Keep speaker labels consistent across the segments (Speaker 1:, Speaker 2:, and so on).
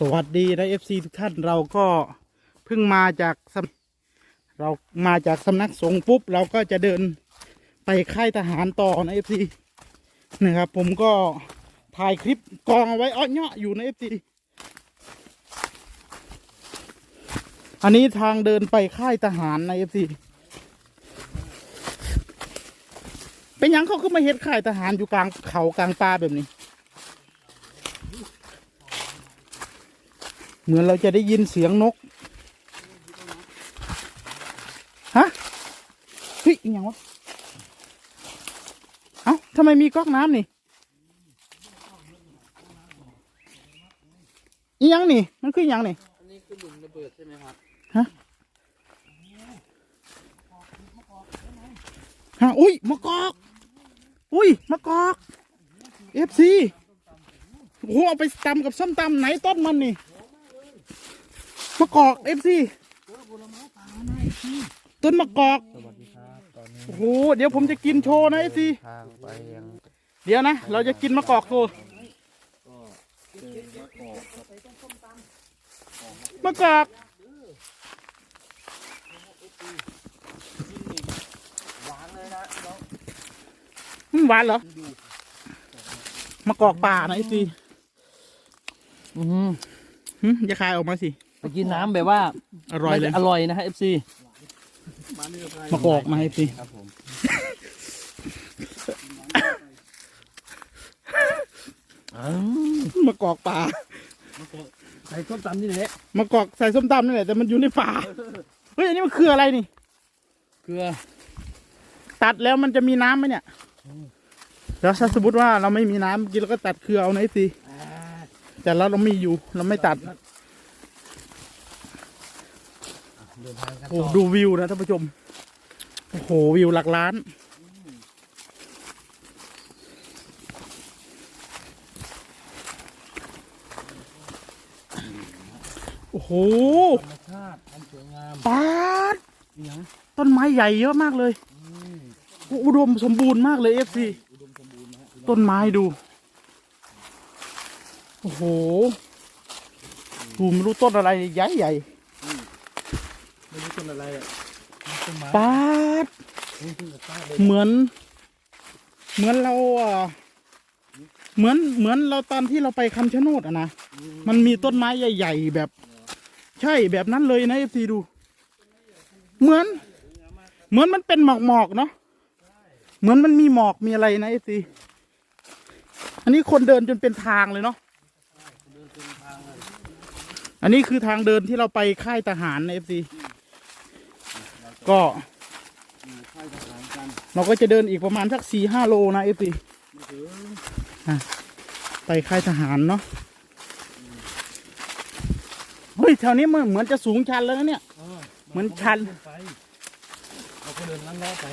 Speaker 1: สวัสดีนะเอฟซีทุกท่านเราก็เพิ่งมาจากเรามาจากสำนักสงฆ์ปุ๊บ เราก็จะเดินไปค่ายทหารต่อนะเอฟซีนะครับผมก็ถ่ายคลิปกองเอาไว้อ้อเนาะอยู่ในเอฟซีอันนี้ทางเดินไปค่ายทหารในเอฟซีเป็นยังเขาก็มาเฮ็ดค่ายทหารอยู่กลางเขากลางป่าแบบนี้ เหมือนเราจะได้ยินเสียงนก ฮะเฮ้ยอหย่างวะเอ้าทำไมมีก๊อกน้ำนี่อีหยังนี่ มันคืออหยังนี่
Speaker 2: อันนี้คือหลุมระเบิดใช่ไหมครับ
Speaker 1: ฮะ ฮะ อุ้ยมะกอก อุ้ยมะกอกเอฟซีโอ้โหเอาไปตำกับส้มตำไหนต้นมันนี่ มะกอกเอฟซีต้นมะกอก
Speaker 2: สวัสดีครับตอนนี้
Speaker 1: โอ้โหเดี๋ยวผมจะกินโชว์นะเอฟซี
Speaker 2: ทางไปยัง
Speaker 1: เดี๋ยวนะ เราจะกินมะกอกโชว์มะกอก
Speaker 2: หวานเลยนะน้อง
Speaker 1: หวานเหรอมะกอกป่านะเอฟซี
Speaker 2: อืม
Speaker 1: จะคายออกมาสิ
Speaker 2: ไปกินน้ำแบบว่า
Speaker 1: อร่อยเลย
Speaker 2: อร่อยนะฮะ FC
Speaker 1: มะกอกนะเอฟซี
Speaker 2: ครับผม
Speaker 1: มะกอกป่า
Speaker 2: ใส่ส้มตำนี่แหละ
Speaker 1: มะกอกใส่ส้มตำนี่แหละแต่มันอยู่ในป่าเฮ้ยอันนี้มันคืออะไรนี่
Speaker 2: เกลือ
Speaker 1: ตัดแล้วมันจะมีน้ำไหมเนี่ยแล้วถ้าสมมติว่าเราไม่มีน้ำกินเราก็ตัดเครือเอาในสิแต่เราเรามีอยู่เราไม่ตัด
Speaker 2: เดินทางกัน
Speaker 1: โอ้
Speaker 2: ต่อ
Speaker 1: ดูวิวนะท่านผู้ชม โอ้โหวิวหลักล้าน โอ้โห
Speaker 2: ธรรมชาติความสวยงาม
Speaker 1: ปาด
Speaker 2: นี่ยัง
Speaker 1: ต้นไม้ใหญ่เยอะมากเลยอุดมสมบูรณ์มากเลยเอฟซี
Speaker 2: อุดมสมบูรณ์นะฮะ
Speaker 1: ต้นไม้ดู โอ้โหดูไม่รู้ต้นอะไรใหญ่ใหญ่
Speaker 2: ไม่รู้ต้น อะไรอะต้นไม้
Speaker 1: ปาด
Speaker 2: นี่เพิ่งจะสร้างเลย
Speaker 1: เหมือน เหมือนเราอะเหมือนเหมือนเราตอนที่เราไปคำชะโนดอะนะมันมีต้นไม้ใหญ่ ๆ แบบ ใช่แบบนั้นเลยนะเอฟซีดู เหมือน เหมือนมันเป็นหมอกหมอกๆเนาะเหมือนมันมีหมอกมีอะไรนะเอฟซีอันนี้คนเดินจนเป็นทางเลยเนาะอันนี้คือทางเดินที่เราไปค่ายทหารในเอฟซี ก็เราก็จะเดินอีกประมาณสักสี่ห้าโลนะเอฟซี
Speaker 2: ไป
Speaker 1: ค่ายทหารเนาะเฮ้ยแถวนี้มันเหมือนจะสูงชันแล้วนะเนี่ย
Speaker 2: เห
Speaker 1: มือนชัน
Speaker 2: เราก็เดินลัดเลาะไป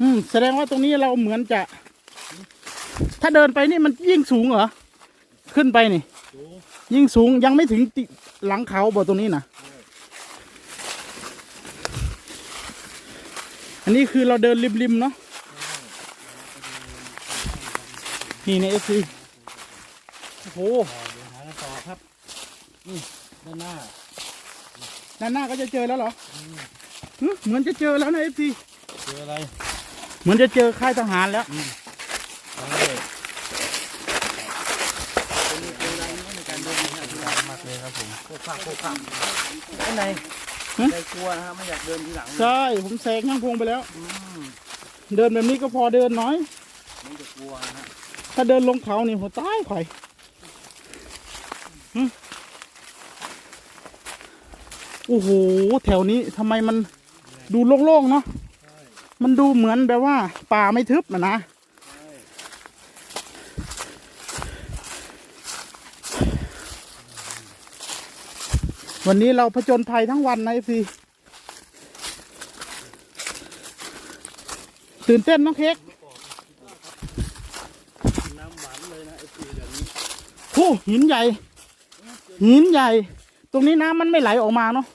Speaker 1: อืมแสดงว่าตรงนี้เราเหมือนจะ ถ้าเดินไปนี่มันยิ่งสูงเหรอ ขึ้นไปนี่ ยิ่งสูงยังไม่ถึงหลังเขาบ่ตรงนี้นะ นนี้คือเราเดินริมๆเนาะนี่ในเอฟซีโอ้โห
Speaker 2: ต่อเดินทางกันต่อครับนี่ด้านหน้า
Speaker 1: ด้านหน้าก็จะเจอแล้วเหรอหึเหมือนจะเจอแล้วนะเอฟซี
Speaker 2: เจออะไร
Speaker 1: เหมือนจะเจอค่ายทหารแล้ว
Speaker 2: ใช่ในการเดินนี่อันตรายมากเลยครับผมโคกข้าโคกข้ามไอ้ไหน
Speaker 1: หึ
Speaker 2: ใจกลัวนะฮะไม่อยากเดินทีหลัง
Speaker 1: ใช่ผมแซงย่างพวงไปแล้ว
Speaker 2: อืม
Speaker 1: เดินแบบนี้ก็พอเดินน้อย
Speaker 2: ไม่จะกลัวนะฮะ
Speaker 1: ถ้าเดินลงเขานี่หัวตายข่อยหึโอ้โห แถวนี้ทำไมมันดูโล่งๆเนาะ มันดูเหมือนแบบว่าป่าไม่ทึบนะนะ วันนี้เราผจญภัยทั้งวันนะพี่ตื่นเต้นน้องเค้ก
Speaker 2: น้ำหวานเลยนะไอ้ปีเดี๋ยวนี้
Speaker 1: โอ้หินใหญ่ หินใหญ่ ตรงนี้น้ำมันไม่ไหลออกมาเนาะ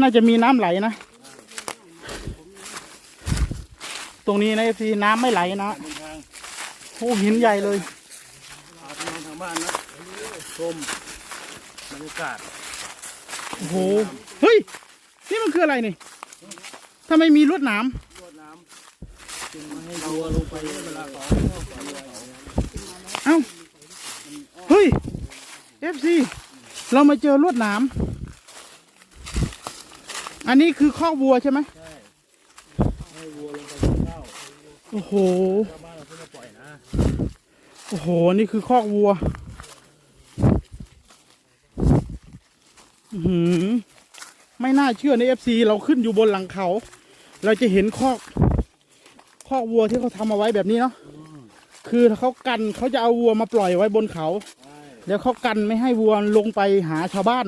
Speaker 1: น่าจะมีน้ำไหลนะ ตรงนี้นะพี่น้ำไม่ไหลนะ
Speaker 2: เดินทาง
Speaker 1: โอ้หินใหญ่เลย
Speaker 2: พาพี่น้องทางบ้านนะชมบรรยากาศ
Speaker 1: โอ้โห เฮ้ย นี่มันคืออะไรนี่ทำไมมีลวดหน้
Speaker 2: รวดน้ำจึงมาให้วัวลงไปเวลาเขาเข้าเขาำ
Speaker 1: เอ้า เฮ้ย FC เรามาเจอลวดหน้ำอันนี้คือคอวัวใช่ไหม
Speaker 2: ใช่ให้วัวลงไปกินข้าว
Speaker 1: โอ้โห
Speaker 2: บ้านเราเพิ่งมาปล่อยนะ
Speaker 1: โอ้โห นี่คือคอกวัว อื้อ หือไม่น่าเชื่อใน FC เราขึ้นอยู่บนหลังเขา เราจะเห็นคอกคอกวัวที่เขาทำเอาไว้แบบนี้เนาะคือเขากันเขาจะเอาวัวมาปล่อยไว้บนเขา แล้วเขากันไม่ให้วัวลงไปหาชาวบ้าน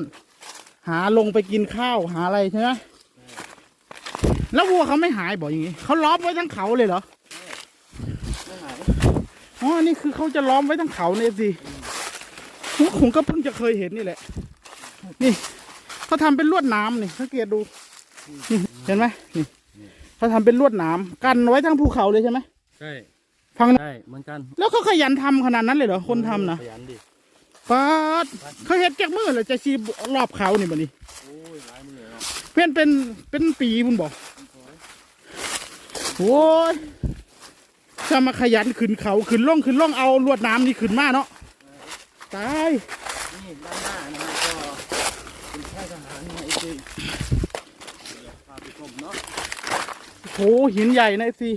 Speaker 1: หาลงไปกินข้าวหาอะไรใช่ไหมแล้ววัวเขาไม่หายบอกอย่างงี้เขาล้อมไว้ทั้งเขาเลยเหรอ
Speaker 2: ไม่หาย
Speaker 1: อ๋ออันนี่คือเขาจะล้อมไว้ทั้งเขาเนี่ยสิผมก็เพิ่งจะเคยเห็นนี่แหละ นี่เขาทำเป็นลวดหน้ำนี่สังเกตดูนี่เห็นไหมนี่เขาทำเป็นลวดหน้ำกันไว้ทั้งภูเขาเลยใช่ไหม
Speaker 2: ใช่
Speaker 1: ฟังนะ
Speaker 2: ใช่เหมือนกัน
Speaker 1: แล้วเขาขยันทำขนาดนั้นเลยเหรอคนทำนะ
Speaker 2: ขยันดิ
Speaker 1: ป๊าดเขาเห็ดจากมือเลยจะชีรอบเขานี่บ่นี่
Speaker 2: โอ้ยหลายมือแล้ว
Speaker 1: เพื่อนเป็นเป็นปีคุณบอกโอ้ยจะมาขยันขึ้นเขาขึ้นล่องขึ้นล่องเอาลวดน้ำนี่ขึ้นมาเนาะตาย
Speaker 2: นี่ด้านหน้า
Speaker 1: โหหินใหญ่นะเอฟซี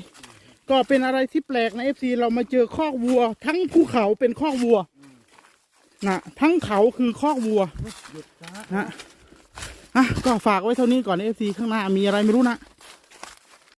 Speaker 1: ก็เป็นอะไรที่แปลกนะเอฟซีเรามาเจอคอกวัว ทั้งภูเขาเป็นคอกวัวนะทั้งเขาคือคอกวัว
Speaker 2: นะ
Speaker 1: นะอะก็ฝากไว้เท่านี้ก่อนเอฟซีข้างหน้ามีอะไรไม่รู้นะ